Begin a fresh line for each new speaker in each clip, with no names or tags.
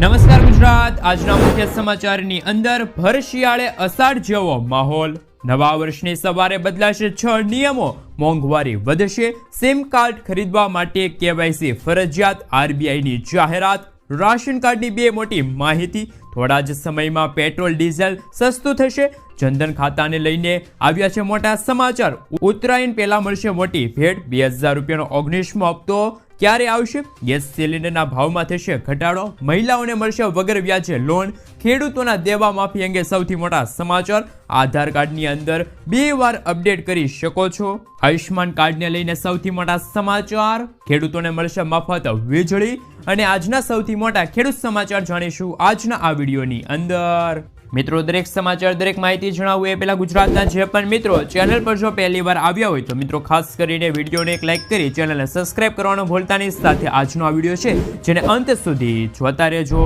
નમસ્કાર ગુજરાત. આજના મુખ્ય સમાચારની અંદર ભર શિયાળે અષાઢ જેવો માહોલ. નવા વર્ષની સવારે બદલાશે છ નિયમો. મોંઘવારી વધશે. સિમ કાર્ડ ખરીદવા માટે કેવાયસી ફરજિયાત આરબીઆઈની જાહેરાત. રાશન કાર્ડની બે મોટી માહિતી. થોડા જ સમયમાં પેટ્રોલ, ડીઝલ સસ્તું થશે. જનધન ખાતાને લઈને આવ્યા છે મોટા સમાચાર. ઉત્તરાયણ પહેલા મળશે મોટી ભેટ. બે હજાર રૂપિયાનો ઓગણીસમો હપ્તો. ક્યારે આવશે? ગેસ સિલિન્ડરના ભાવમાં થશે ઘટાડો. મહિલાઓને મળશે વગર વ્યાજે લોન ખેડૂતોના દેવા માફી અંગે સૌથી મોટા સમાચાર. આધાર કાર્ડની અંદર બે વાર અપડેટ કરી શકો છો. આયુષ્માન કાર્ડને લઈને સૌથી મોટા સમાચાર. ખેડૂતોને મળશે મફત વીજળી. અને આજના સૌથી મોટા ખેડૂત સમાચાર જાણીશું આજના આ વિડીયોની અંદર. મિત્રો, દરેક સમાચાર, દરેક માહિતી જણાવવું એ પહેલાં ગુજરાતના જે પણ મિત્રો ચેનલ પર જો પહેલી વાર આવ્યા હોય તો મિત્રો, ખાસ કરીને વિડીયોને એક લાઇક કરી ચેનલને સબસ્ક્રાઇબ કરવાનું ભૂલતાની સાથે આજનો આ વીડિયો છે, જેને અંત સુધી જોતા રહેજો.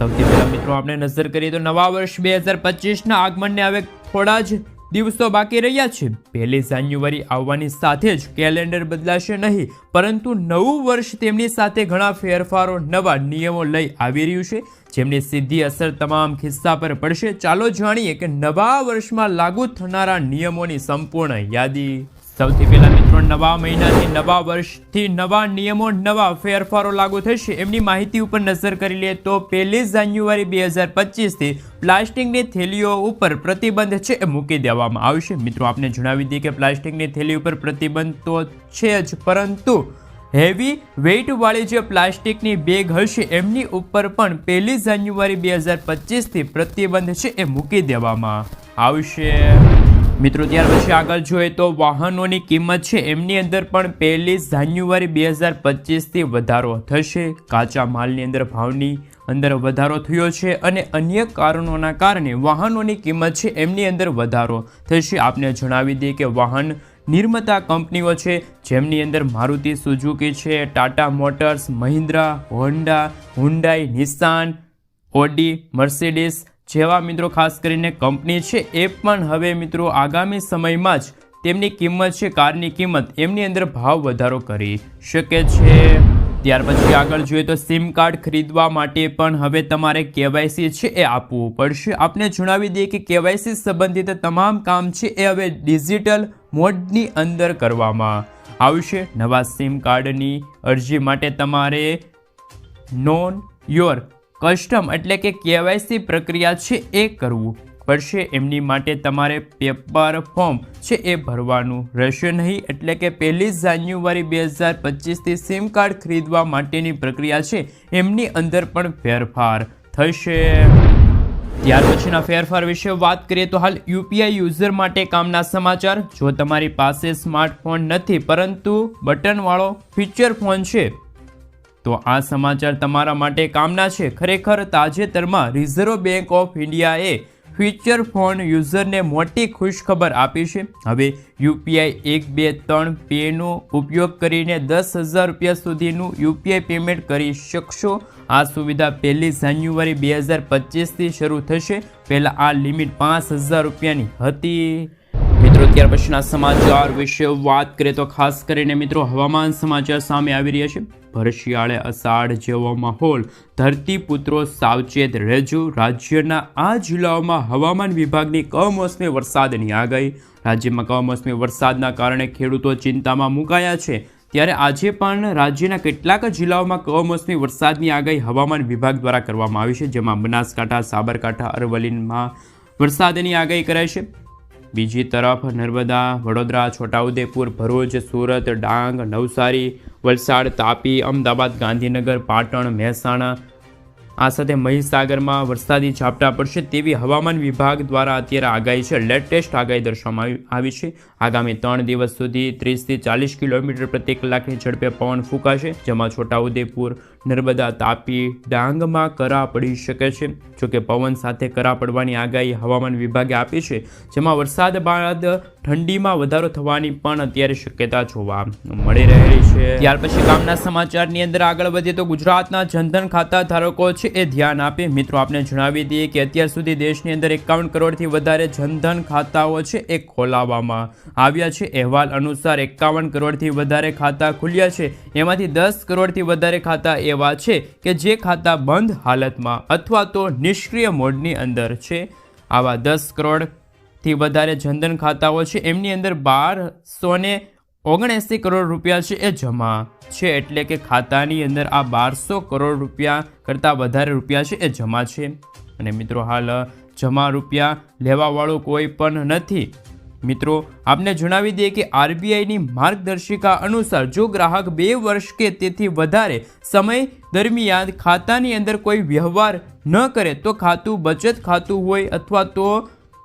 સૌથી પહેલાં મિત્રો આપણે નજર કરીએ તો નવા વર્ષ બે હજાર પચીસના આગમનને હવે થોડા જ દિવસો બાકી રહ્યા છે. પહેલી જાન્યુઆરી આવવાની સાથે જ કેલેન્ડર બદલાશે નહીં, પરંતુ નવું વર્ષ તેમની સાથે ઘણા ફેરફારો, નવા નિયમો લઈ આવી રહ્યું છે, જેમની સીધી અસર તમામ ખિસ્સા પર પડશે. ચાલો જાણીએ કે નવા વર્ષમાં લાગુ થનારા નિયમોની સંપૂર્ણ યાદી. સૌથી પહેલા મિત્રો, નવા મહિનાથી નવા વર્ષથી નવા નિયમો, નવા ફેરફારો લાગુ થશે. એમની માહિતી ઉપર નજર કરી લઈએ તો પહેલી જાન્યુઆરી બે હજાર પચીસથી પ્લાસ્ટિકની થેલીઓ ઉપર પ્રતિબંધ છે એ મૂકી દેવામાં આવશે. મિત્રો, આપને જણાવી દઈએ કે પ્લાસ્ટિકની થેલી ઉપર પ્રતિબંધ તો છે જ, પરંતુ હેવી વેઇટવાળી જે પ્લાસ્ટિકની બેગ હશે, એમની ઉપર પણ પહેલી જાન્યુઆરી બે હજાર પચીસથી પ્રતિબંધ છે એ મૂકી દેવામાં આવશે. મિત્રો, ત્યાર પછી આગળ જોઈએ તો વાહનોની કિંમત છે, એમની અંદર પણ પહેલી જાન્યુઆરી બે હજાર પચીસથી વધારો થશે. કાચા માલની અંદર ભાવની અંદર વધારો થયો છે અને અન્ય કારણોના કારણે વાહનોની કિંમત છે, એમની અંદર વધારો થશે. આપને જણાવી દઈએ કે વાહન નિર્માતા કંપનીઓ છે, જેમની અંદર મારુતિ સુઝુકી છે, Tata Motors, Mahindra, Honda, Hyundai Nissan Audi Mercedes જેવા મિત્રો ખાસ કરીને કંપની છે, એ પણ હવે મિત્રો આગામી સમયમાં જ તેમની કિંમત છે, કારની કિંમત, એમની અંદર ભાવ વધારો કરી શકે છે. ત્યાર પછી આગળ જોઈએ તો સિમ કાર્ડ ખરીદવા માટે પણ હવે તમારે કેવાયસી છે, એ આપવું પડશે. આપને જણાવી દઈએ કે કેવાયસી સંબંધિત તમામ કામ છે, એ હવે ડિજિટલ મોડની અંદર કરવામાં આવશે. નવા સિમ કાર્ડની અરજી માટે તમારે નોન યોર કસ્ટમ એટલે કે કેવાયસી પ્રક્રિયા છે એ કરવું પડશે. એમની માટે તમારે પેપર ફોર્મ છે એ ભરવાનું રહેશે નહીં. એટલે કે પહેલી જાન્યુઆરી બે હજાર પચીસથી સિમ કાર્ડ ખરીદવા માટેની પ્રક્રિયા છે. એમની અંદર પણ ફેરફાર થશે. ત્યાર પછીના ફેરફાર વિશે વાત કરીએ તો હાલ યુપીઆઈ યુઝર માટે કામના સમાચાર. જો તમારી પાસે સ્માર્ટફોન નથી, પરંતુ બટનવાળો ફીચર ફોન છે તો આ સમાચાર તમારા માટે કામના છે. ખરેખર તાજેતરમાં રિઝર્વ બેંક ઓફ ઇન્ડિયાએ ફીચર ફોન યુઝરને મોટી ખુશખબર આપી છે. હવે યુપીઆઈ એક, બે, ત્રણ પેનો ઉપયોગ કરીને દસ હજાર રૂપિયા સુધીનું યુપીઆઈ પેમેન્ટ કરી શકશો. આ સુવિધા પહેલી જાન્યુઆરી બે હજાર પચીસથી શરૂ થશે. પહેલાં આ લિમિટ પાંચ હજાર રૂપિયાની હતી. મિત્રો, ત્યાર પછીના સમાચાર વિશે વાત કરીએ તો ખાસ કરીને મિત્રો હવામાન સમાચાર સામે આવી રહ્યા છે. ભર શિયાળે અષાઢ જેવો માહોલ. ધરતીપુત્રો સાવચેત રહેજો. રાજ્યના આ જિલ્લાઓમાં હવામાન વિભાગની કમોસમી વરસાદની આગાહી રાજ્યમાં કમોસમી વરસાદના કારણે ખેડૂતો ચિંતામાં મુકાયા છે. ત્યારે આજે પણ રાજ્યના કેટલાક જિલ્લાઓમાં કમોસમી વરસાદની આગાહી હવામાન વિભાગ દ્વારા કરવામાં આવી છે, જેમાં બનાસકાંઠા, સાબરકાંઠા, અરવલ્લીમાં વરસાદની આગાહી કરાઈ છે. બીજી તરફ નર્મદા, વડોદરા, છોટાઉદેપુર, ભરૂચ, સુરત, ડાંગ, નવસારી વલસાડ, તાપી, અમદાવાદ, ગાંધીનગર, પાટણ, મહેસાણા, આ સાથે મહીસાગરમાં વરસાદી ઝાપટા પડશે તેવી હવામાન વિભાગ દ્વારા અત્યારે આગાહી છે. લેટેસ્ટ આગાહી દર્શાવવામાં આવી- છે. આગામી ત્રણ દિવસ સુધી ત્રીસથી ચાલીસ કિલોમીટર પ્રતિ કલાકની ઝડપે પવન ફૂંકાશે, જેમાં છોટાઉદેપુર, નર્મદા, તાપી, ડાંગમાં કરા પડી શકે છે. જોકે પવન સાથે કરા પડવાની આગાહી હવામાન વિભાગે આપી છે, જેમાં વરસાદ બાદ ઠંડીમાં વધારો થવાની પણ અત્યારે શક્યતા જોવા મળી રહેલી છે. ત્યાર પછી કામના સમાચારની અંદર આગળ વધીએ તો ગુજરાતના જનધન ખાતા ધારકો છે એ ધ્યાન આપે મિત્રો આપને જણાવી દઈએ કે અત્યાર સુધી દેશની અંદર એકાવન કરોડથી વધારે જનધન ખાતાઓ છે એ ખોલાવવામાં આવ્યા છે. અહેવાલ અનુસાર એકાવન કરોડથી વધારે ખાતા ખુલ્યા છે. એમાંથી દસ કરોડથી વધારે ખાતા એવા છે કે જે ખાતા બંધ હાલતમાં અથવા તો નિષ્ક્રિય મોડની અંદર છે. આવા દસ કરોડથી વધારે જનધન ખાતાઓ છે. એમની અંદર બારસો ને ઓગણએંસી કરોડ રૂપિયા છે એ જમા છે. એટલે કે ખાતાની અંદર આ બારસો કરોડ રૂપિયા કરતાં વધારે રૂપિયા છે એ જમા છે. અને મિત્રો હાલ જમા રૂપિયા લેવાવાળું કોઈ પણ નથી. મિત્રો, આપને જણાવી દઈએ કે આરબીઆઈની માર્ગદર્શિકા અનુસાર જો ગ્રાહક બે વર્ષ કે તેથી વધારે સમય દરમિયાન ખાતાની અંદર કોઈ વ્યવહાર ન કરે, તો ખાતું બચત ખાતું હોય અથવા તો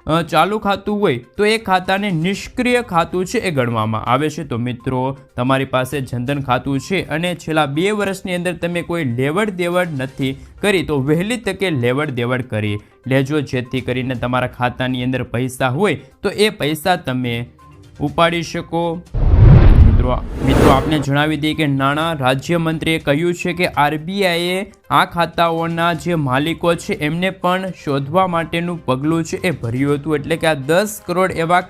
ચાલુ ખાતું હોય તો એ ખાતાને નિષ્ક્રિય ખાતું છે એ ગણવામાં આવે છે. તો મિત્રો, તમારી પાસે જનધન ખાતું છે અને છેલ્લા બે વર્ષની અંદર તમે કોઈ લેવડ દેવડ નથી કરી, તો વહેલી તકે લેવડ દેવડ કરી લેજો. જેથી કરીને તમારા ખાતાની અંદર પૈસા હોય તો એ પૈસા તમે ઉપાડી શકો. મિત્રો મિત્રો, આપને જણાવી દઈએ કે નાણાં રાજ્યમંત્રીએ કહ્યું છે કે આરબીઆઈએ આ ખાતાઓના જે માલિકો છે, એમને પણ શોધવા માટેનું પગલું છે, એ ભર્યું હતું. એટલે કે આ દસ કરોડ એવા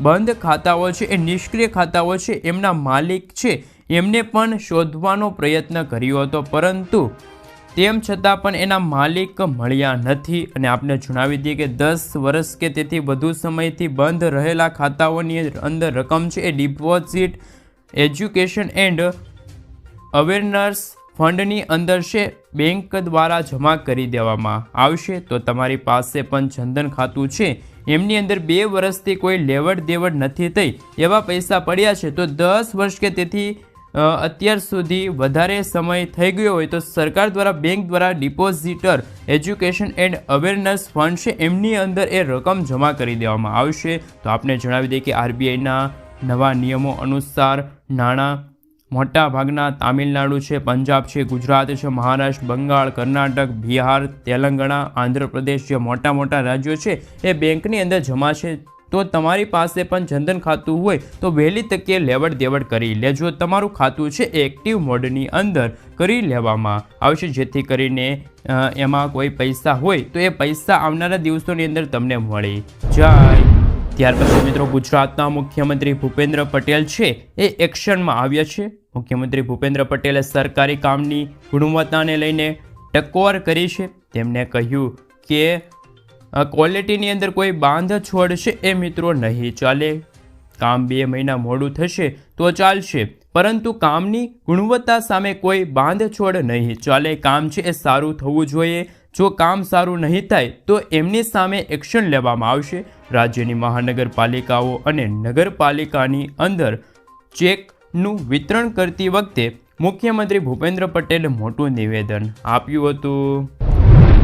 બંધ ખાતાઓ છે, એ નિષ્ક્રિય ખાતાઓ છે, એમના માલિક છે, એમને પણ શોધવાનો પ્રયત્ન કર્યો હતો. પરંતુ તેમ છતાં પણ એના માલિક મળ્યા નથી. અને આપને જણાવી દઈએ કે દસ વર્ષ કે તેથી વધુ સમયથી બંધ રહેલા ખાતાઓની અંદર રકમ છે, એ ડિપોઝિટ એજ્યુકેશન એન્ડ અવેરનેસ ફંડની અંદર છે બેંક દ્વારા જમા કરી દેવામાં આવશે. તો તમારી પાસે પણ જનધન ખાતું છે. એમની અંદર બે વર્ષથી કોઈ લેવડ દેવડ નથી થઈ. એવા પૈસા પડ્યા છે. તો દસ વર્ષ કે તેથી અત્યાર સુધી વધારે સમય થઈ ગયો હોય તો સરકાર દ્વારા, બેંક દ્વારા depositor, education and awareness fund છે એમની અંદર એ રકમ જમા કરી દેવામાં આવશે. તો આપને જણાવી દઈએ કે આરબીઆઈના નવા નિયમો અનુસાર નાણાં. મોટા ભાગના તામિલનાડુ છે, પંજાબ છે, ગુજરાત છે, મહારાષ્ટ્ર, બંગાળ, કર્ણાટક, બિહાર, તેલંગાણા, આંધ્રપ્રદેશ જે મોટા મોટા રાજ્યો છે, એ બેંકની અંદર જમા છે. તો તમારી પાસે પણ જનધન ખાતું હોય તો વહેલી તકે લેવડ દેવડ કરી લેજો. તમારું ખાતું છે, એક્ટિવ મોડની અંદર કરી લેવામાં આવશે. જેથી કરીને એમાં કોઈ પૈસા હોય તો એ પૈસા આવનારા દિવસોની અંદર તમને મળી જાય. ત્યાર પછી મિત્રો ગુજરાતના મુખ્યમંત્રી ભૂપેન્દ્ર પટેલ છે, એ એક્શનમાં આવ્યા છે. મુખ્યમંત્રી ભૂપેન્દ્ર પટેલે સરકારી કામની ગુણવત્તાને લઈને ટકોર કરી છે. તેમણે કહ્યું કે ક્વોલિટીની અંદર કોઈ બાંધ છોડ છે એ મિત્રો નહીં ચાલે. કામ બે મહિના મોડું થશે તો ચાલશે, પરંતુ કામની ગુણવત્તા સામે કોઈ બાંધછોડ નહીં ચાલે. કામ છે એ સારું થવું જોઈએ જો કામ સારું નહીં થાય, તો એમની સામે એક્શન લેવામાં આવશે. રાજ્યની મહાનગરપાલિકાઓ અને નગરપાલિકાની અંદર ચેકનું વિતરણ કરતી વખતે મુખ્યમંત્રી ભૂપેન્દ્ર પટેલે મોટું નિવેદન આપ્યું હતું.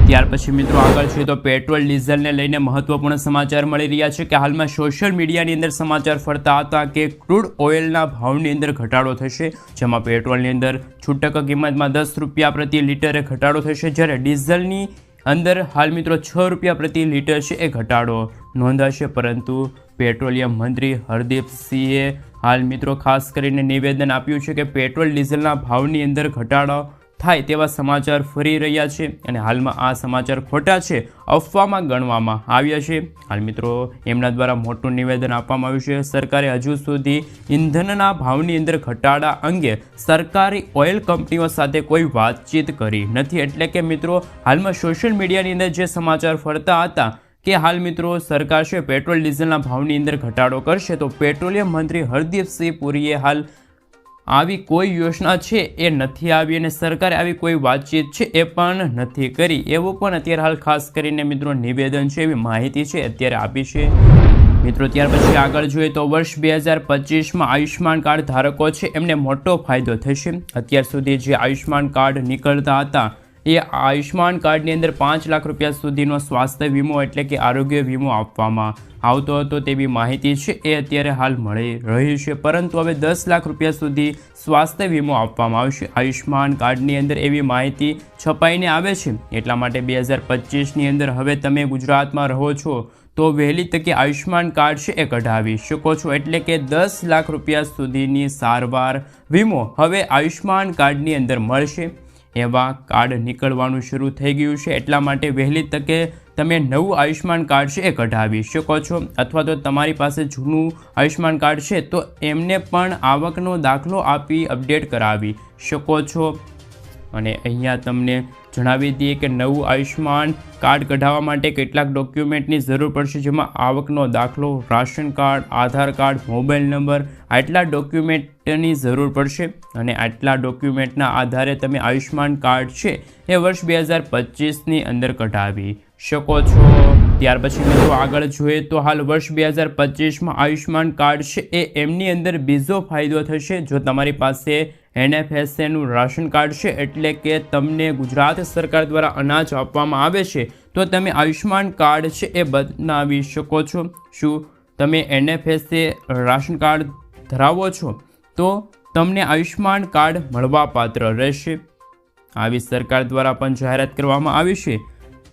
ત્યાર પછી મિત્રો આગળ છે તો પેટ્રોલ, ડીઝલને લઈને મહત્વપૂર્ણ સમાચાર મળી રહ્યા છે કે હાલમાં સોશિયલ મીડિયાની અંદર સમાચાર ફરતા હતા કે ક્રૂડ ઓઇલના ભાવની અંદર ઘટાડો થશે, જેમાં પેટ્રોલની અંદર છૂટક કિંમતમાં દસ રૂપિયા પ્રતિ લીટરે ઘટાડો થશે. જ્યારે ડીઝલની અંદર હાલ મિત્રો છ રૂપિયા પ્રતિ લીટર છે એ ઘટાડો નોંધાશે, પરંતુ પેટ્રોલિયમ મંત્રી હરદીપસિંહે હાલ મિત્રો ખાસ કરીને નિવેદન આપ્યું છે કે પેટ્રોલ, ડીઝલના ભાવની અંદર ઘટાડો થાય તેવા સમાચાર ફરી રહ્યા છે અને હાલમાં આ સમાચાર ખોટા છે, અફવામાં ગણવામાં આવ્યા છે. હાલ મિત્રો, એમના દ્વારા મોટું નિવેદન આપવામાં આવ્યું છે. સરકારે હજુ સુધી ઇંધનના ભાવની અંદર ઘટાડા અંગે સરકારી ઓઇલ કંપનીઓ સાથે કોઈ વાતચીત કરી નથી. એટલે કે મિત્રો, હાલમાં સોશિયલ મીડિયાની અંદર જે સમાચાર ફરતા હતા કે હાલ મિત્રો, સરકાર છે, પેટ્રોલ ડીઝલના ભાવની અંદર ઘટાડો કરશે, તો પેટ્રોલિયમ મંત્રી હરદીપસિંહ પુરીએ હાલ આવી કોઈ યોજના છે એ નથી આવી અને સરકારે આવી કોઈ વાતચીત છે એ પણ નથી કરી. એવું પણ અત્યારે હાલ ખાસ કરીને મિત્રો નિવેદન છે એવી માહિતી છે અત્યારે આપી છે. મિત્રો, ત્યાર પછી આગળ જોઈએ તો વર્ષ બે હજાર પચીસમાં આયુષ્યમાન કાર્ડ ધારકો છે એમને મોટો ફાયદો થશે. અત્યાર સુધી જે આયુષ્યમાન કાર્ડ નીકળતા હતા એ આયુષ્માન કાર્ડની અંદર પાંચ લાખ રૂપિયા સુધીનો સ્વાસ્થ્ય વીમો એટલે કે આરોગ્ય વીમો આપવામાં આવતો હતો તેવી માહિતી છે, એ અત્યારે હાલ મળી રહી છે. પરંતુ હવે દસ લાખ રૂપિયા સુધી સ્વાસ્થ્ય વીમો આપવામાં આવશે. આયુષ્માન કાર્ડની અંદર એવી માહિતી છપાઈને આવે છે. એટલા માટે બે હજાર પચીસની અંદર હવે તમે ગુજરાતમાં રહો છો, તો વહેલી તકે આયુષ્યમાન કાર્ડ છે એ કઢાવી શકો છો. એટલે કે દસ લાખ રૂપિયા સુધીની સારવાર વીમો હવે આયુષ્યમાન કાર્ડની અંદર મળશે. એવા કાર્ડ નીકળવાનું શરૂ થઈ ગયું છે. એટલા માટે વહેલી તકે તમે નવું આયુષ્યમાન કાર્ડ છે એ કઢાવી શકો છો. અથવા તો તમારી પાસે જૂનું આયુષ્યમાન કાર્ડ છે તો એમને પણ આવકનો દાખલો આપી અપડેટ કરાવી શકો છો. અને અહીંયા તમને જણાવી દઈએ કે નવું આયુષ્યમાન કાર્ડ કઢાવવા માટે કેટલાક ડોક્યુમેન્ટની જરૂર પડશે, જેમાં આવકનો દાખલો, ration card, Aadhaar card, mobile number, આટલા ડોક્યુમેન્ટની જરૂર પડશે. અને આટલા ડોક્યુમેન્ટના આધારે તમે આયુષ્યમાન કાર્ડ છે, એ વર્ષ બે હજાર પચીસની અંદર કઢાવી શકો છો. ત્યાર પછી મિત્રો આગળ જોઈએ તો હાલ વર્ષ બે હજાર પચીસમાં આયુષ્યમાન કાર્ડ છે એ એમની અંદર બીજો ફાયદો થશે. જો તમારી પાસે એનએફએસએનું રાશન કાર્ડ છે એટલે કે તમને ગુજરાત સરકાર દ્વારા અનાજ આપવામાં આવે છે, તો તમે આયુષ્યમાન કાર્ડ છે એ બનાવી શકો છો. શું તમે એનએફએસએ રાશન કાર્ડ ધરાવો છો? તો તમને આયુષ્યમાન કાર્ડ મળવાપાત્ર રહેશે. આવી સરકાર દ્વારા પણ જાહેરાત કરવામાં આવી છે.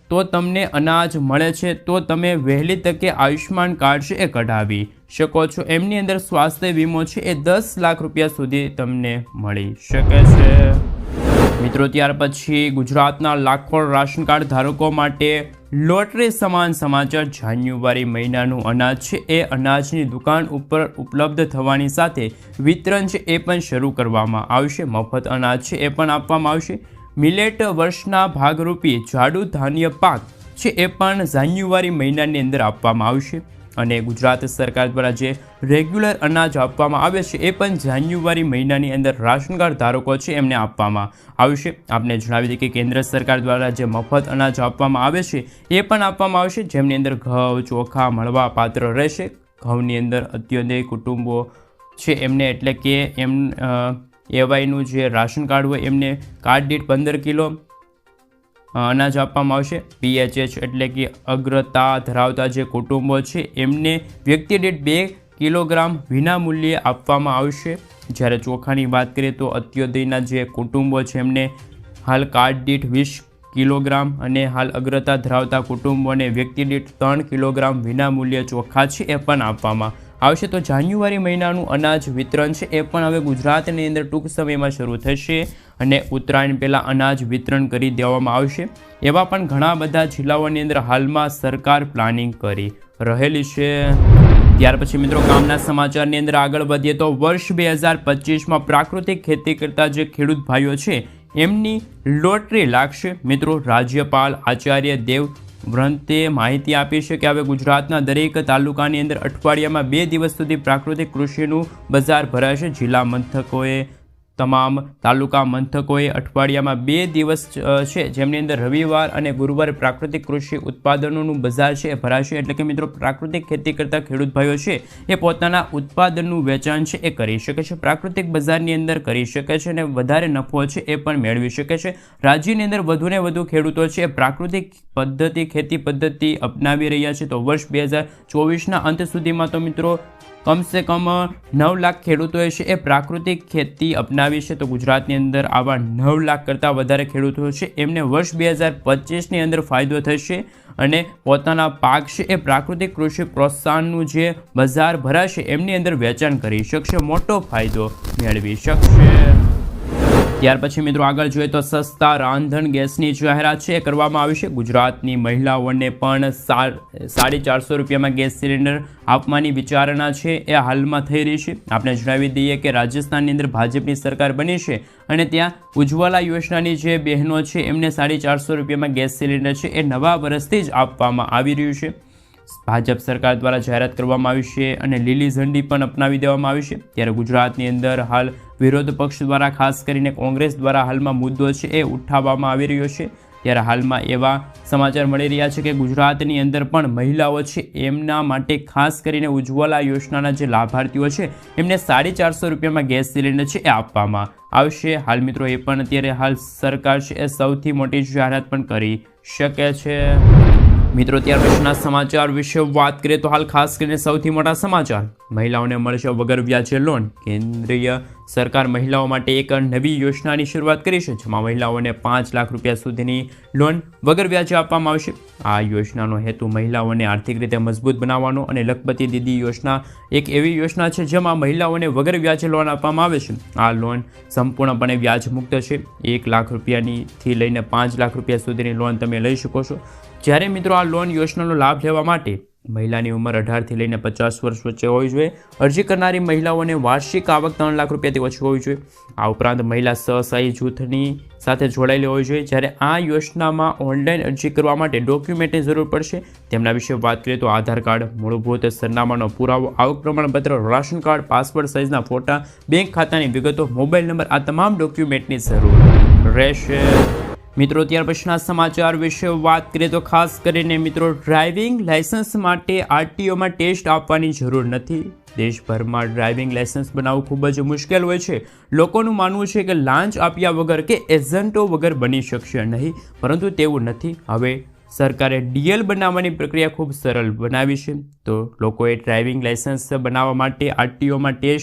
તો તમને અનાજ મળે છે, તો તમે વહેલી તકે આયુષ્યમાન કાર્ડ છે એ કઢાવી શકો છો. એમની અંદર સ્વાસ્થ્ય વીમો છે એ દસ લાખ રૂપિયા સુધી તમને મળી શકે છે. મિત્રો, ત્યાર પછી ગુજરાતના લાખો રાશન કાર્ડ ધારકો માટે લોટરી સમાન સમાચાર જાન્યુઆરી મહિનાનું અનાજ છે. એ અનાજની દુકાન ઉપર ઉપલબ્ધ થવાની સાથે વિતરણ છે એ પણ શરૂ કરવામાં આવશે. મફત અનાજ છે એ પણ આપવામાં આવશે. મિલેટ વર્ષના ભાગરૂપે જાડુ ધાન્ય પાક છે એ પણ જાન્યુઆરી મહિનાની અંદર આપવામાં આવશે. અને ગુજરાત સરકાર દ્વારા જે રેગ્યુલર અનાજ આપવામાં આવે છે, એ પણ જાન્યુઆરી મહિનાની અંદર રાશન કાર્ડ ધારકો છે એમને આપવામાં આવશે. આપને જણાવી દઈએ કે કેન્દ્ર સરકાર દ્વારા જે મફત અનાજ આપવામાં આવે છે, એ પણ આપવામાં આવશે. જેમની અંદર ઘઉં, ચોખા, મળવા પાત્ર રહેશે. ઘઉંની અંદર અત્યોદય કુટુંબો છે એમને એટલે કે એમ એવાયનું જે રાશન કાર્ડ હોય એમને કાર્ડ દીઠ પંદર કિલો અનાજ આપવામાં આવશે. પીએચએચ એટલે કે અગ્રતા ધરાવતા જે કુટુંબો છે, એમને વ્યક્તિ દીઠ બે કિલોગ્રામ વિનામૂલ્યે આપવામાં આવશે. જ્યારે ચોખાની વાત કરીએ તો અત્યોદયના જે કુટુંબો છે, એમને હાલ કાર્ડ દીઠ વીસ કિલોગ્રામ અને હાલ અગ્રતા ધરાવતા કુટુંબોને વ્યક્તિ દીઠ ત્રણ કિલોગ્રામ વિનામૂલ્યે ચોખા છે, એ પણ આપવામાં આવશે તો જાન્યુઆરી મહિનાનું અનાજ વિતરણ છે, એ પણ હવે ગુજરાતની અંદર ટૂંક સમયમાં શરૂ થશે અને ઉત્તરાયણ પહેલાં અનાજ વિતરણ કરી દેવામાં આવશે. એવા પણ ઘણા બધા જિલ્લાઓની અંદર હાલમાં સરકાર પ્લાનિંગ કરી રહેલી છે. ત્યાર પછી મિત્રો ગામના સમાચારની અંદર આગળ વધીએ તો વર્ષ બે હજાર પચીસમાં પ્રાકૃતિક ખેતી કરતા જે ખેડૂત ભાઈઓ છે, એમની લોટરી લાગશે. મિત્રો રાજ્યપાલ આચાર્ય દેવ વ્રંતે માહિતી આપી છે કે હવે ગુજરાતના દરેક તાલુકાની અંદર અઠવાડિયામાં બે દિવસ સુધી પ્રાકૃતિક કૃષિનું બજાર ભરાશે. જિલ્લા મથકોએ તમામ તાલુકા મથકોએ અઠવાડિયામાં બે દિવસ છે, જેમની અંદર રવિવાર અને ગુરુવારે પ્રાકૃતિક કૃષિ ઉત્પાદનોનું બજાર છે ભરાશે. એટલે કે મિત્રો, પ્રાકૃતિક ખેતી કરતા ખેડૂત ભાઈઓ છે, એ પોતાના ઉત્પાદનનું વેચાણ છે, એ કરી શકે છે. પ્રાકૃતિક બજારની અંદર કરી શકે છે અને વધારે નફો છે, એ પણ મેળવી શકે છે. રાજ્યની અંદર વધુને વધુ ખેડૂતો છે પ્રાકૃતિક પદ્ધતિ, ખેતી પદ્ધતિ અપનાવી રહ્યા છે. તો વર્ષ બે હજાર ચોવીસના અંત સુધીમાં તો મિત્રો કમસે કમ નવ લાખ ખેડૂતોએ છે એ પ્રાકૃતિક ખેતી અપનાવી છે. તો ગુજરાતની અંદર આવા નવ લાખ કરતાં વધારે ખેડૂતો છે. એમને વર્ષ બે હજાર પચીસની અંદર ફાયદો થશે અને પોતાના પાક છે એ પ્રાકૃતિક કૃષિ પ્રોત્સાહનનું જે બજાર ભરાશે, એમની અંદર વેચાણ કરી શકશે, મોટો ફાયદો મેળવી શકશે. ત્યાર પછી મિત્રો આગળ જોઈએ તો સસ્તા રાંધણ ગેસની જાહેરાત છે કરવામાં આવી છે. ગુજરાતની મહિલાઓને પણ સાડી ચારસો રૂપિયામાં ગેસ સિલિન્ડર આપવાની વિચારણા છે, એ હાલમાં થઈ રહી છે. આપણે જણાવી દઈએ કે રાજસ્થાનની અંદર ભાજપની સરકાર બની છે અને ત્યાં ઉજ્જવલા યોજનાની જે બહેનો છે, એમને સાડી ચારસો રૂપિયામાં ગેસ સિલિન્ડર છે, એ નવા વર્ષથી જ આપવામાં આવી રહ્યું છે. ભાજપ સરકાર દ્વારા જાહેરાત કરવામાં આવી છે અને લીલી ઝંડી પણ અપનાવી દેવામાં આવી છે. ત્યારે ગુજરાતની અંદર હાલ વિરોધ પક્ષ દ્વારા, ખાસ કરીને કોંગ્રેસ દ્વારા હાલમાં મુદ્દો છે એ ઉઠાવવામાં આવી રહ્યો છે. ત્યારે હાલમાં એવા સમાચાર મળી રહ્યા છે કે ગુજરાતની અંદર પણ મહિલાઓ છે એમના માટે ખાસ કરીને ઉજ્જવલા યોજનાના જે લાભાર્થીઓ છે, એમને સાડી ચારસો રૂપિયામાં ગેસ સિલિન્ડર છે એ આપવામાં આવશે. હાલ મિત્રો એ પણ અત્યારે હાલ સરકાર છે એ સૌથી મોટી જાહેરાત પણ કરી શકે છે. મિત્રો ત્યાર પછીના સમાચાર વિશે વાત કરીએ તો હાલ ખાસ કરીને સૌથી મોટા સમાચાર. મહિલાઓને મળશે વગર વ્યાજે લોન કેન્દ્રીય સરકાર મહિલાઓ માટે એક નવી યોજનાની શરૂઆત કરી છે, જેમાં મહિલાઓને પાંચ લાખ રૂપિયા સુધીની લોન વગર વ્યાજે આપવામાં આવશે. આ યોજનાનો હેતુ મહિલાઓને આર્થિક રીતે મજબૂત બનાવવાનો અને લખપતિ દીદી યોજના એક એવી યોજના છે, જેમાં મહિલાઓને વગર વ્યાજે લોન આપવામાં આવે છે. આ લોન સંપૂર્ણપણે વ્યાજ મુક્ત છે. એક લાખ રૂપિયાની થી લઈને પાંચ લાખ રૂપિયા સુધીની લોન તમે લઈ શકો છો. જ્યારે મિત્રો આ લોન યોજનાનો લાભ લેવા માટે મહિલાની ઉંમર અઢારથી લઈને પચાસ વર્ષ વચ્ચે હોવી જોઈએ, અરજી કરનારી મહિલાઓને વાર્ષિક આવક ત્રણ લાખ રૂપિયાથી ઓછી હોવી જોઈએ. આ ઉપરાંત મહિલા સહસાયી જૂથની સાથે જોડાયેલી હોવી જોઈએ. જ્યારે આ યોજનામાં ઓનલાઈન અરજી કરવા માટે ડોક્યુમેન્ટની જરૂર પડશે, તેમના વિશે વાત કરીએ તો આધાર કાર્ડ, મૂળભૂત સરનામાનો પુરાવો, આવક પ્રમાણપત્ર, રાશન કાર્ડ પાસપોર્ટ સાઇઝના ફોટા, બેંક ખાતાની વિગતો, મોબાઈલ નંબર આ તમામ ડોક્યુમેન્ટની જરૂર રહેશે. મિત્રો, ત્યાર પછીના સમાચાર વિશે વાત કરીએ તો ખાસ કરીને મિત્રો ડ્રાઇવિંગ લાયસન્સ માટે આરટીઓમાં ટેસ્ટ આપવાની જરૂર નથી. દેશભરમાં ડ્રાઇવિંગ લાયસન્સ બનાવવું ખૂબ જ મુશ્કેલ હોય છે. લોકોનું માનવું છે કે લાંચ આપ્યા વગર કે એજન્ટો વગર બની શકશે નહીં, પરંતુ તેવું નથી. હવે સરકારે ડીએલ બનાવવાની પ્રક્રિયા ખૂબ સરળ બનાવી છે. તો લોકોએ ડ્રાઇવિંગ લાયસન્સ બનાવવા માટે આરટીઓમાં ટેસ્ટ